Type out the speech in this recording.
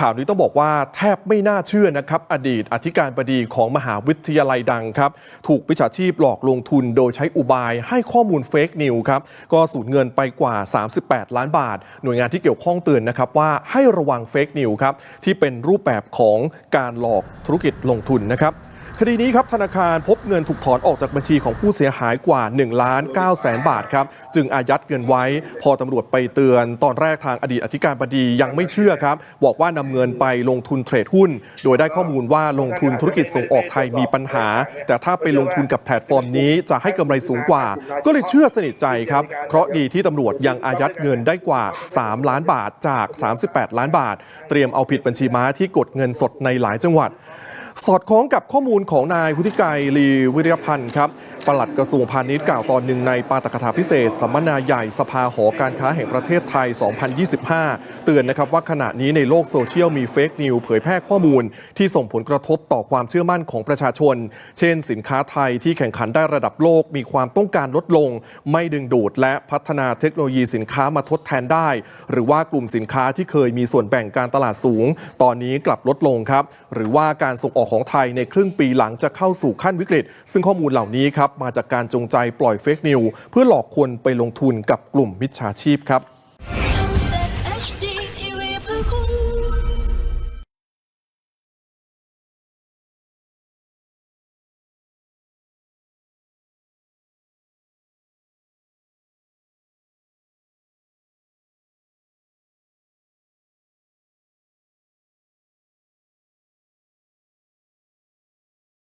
ข่าวนี้ต้องบอกว่าแทบไม่น่าเชื่อนะครับ อดีตอธิการบดีของมหาวิทยาลัยดังครับ ถูกวิชาชีพหลอกลงทุนโดยใช้อุบายให้ข้อมูลเฟกนิวครับ ก็สูญเงินไปกว่า 38 ล้านบาท หน่วยงานที่เกี่ยวข้องเตือนนะครับว่าให้ระวังเฟกนิวครับ ที่เป็นรูปแบบของการหลอกธุรกิจลงทุนนะครับ คดีนี้ครับธนาคารพบเงินถูกถอนออกจากบัญชีของผู้เสียหายกว่า1ล้าน9แสนบาทครับจึงอายัดเงินไว้ พอตำรวจไปเตือน ตอนแรกทางอดีตอธิการบดียังไม่เชื่อครับ บอกว่านำเงินไปลงทุนเทรดหุ้น โดยได้ข้อมูลว่าลงทุนธุรกิจส่งออกไทยมีปัญหา แต่ถ้าไปลงทุนกับแพลตฟอร์มนี้จะให้กำไรสูงกว่า ก็เลยเชื่อสนิทใจครับเพราะดีที่ตำรวจยังอายัดเงินได้กว่า 3 ล้านบาทจาก 38 ล้านบาท เตรียมเอาผิดบัญชีม้าที่กดเงินสดในหลายจังหวัด สอดคล้องกับข้อมูลของนายพุทธิไกรลีวิริยพันธ์ครับปลัดกระทรวงพาณิชย์กล่าวตอนหนึ่งในปาตกถาพิเศษสัมมนาใหญ่สภาหอการค้าแห่งประเทศไทย 2025 เตือนนะครับว่าขณะนี้ในโลกโซเชียลมีเฟกนิวเผยแพร่ข้อมูล ที่ส่งผลกระทบต่อความเชื่อมั่นของประชาชน เช่น สินค้าไทยที่แข่งขันได้ระดับโลกมีความต้องการลดลง ไม่ดึงดูดและพัฒนาเทคโนโลยีสินค้ามาทดแทนได้ หรือว่ากลุ่มสินค้าที่เคยมีส่วนแบ่งการตลาดสูง ตอนนี้กลับลดลงครับหรือว่าการส่งออกของไทยในครึ่งปีหลังจะเข้าสู่ขั้นวิกฤต ซึ่งข้อมูลเหล่านี้ครับมาจากการจงใจปล่อยเฟกนิวเพื่อหลอกคนไปลงทุนกับกลุ่มมิจฉาชีพครับ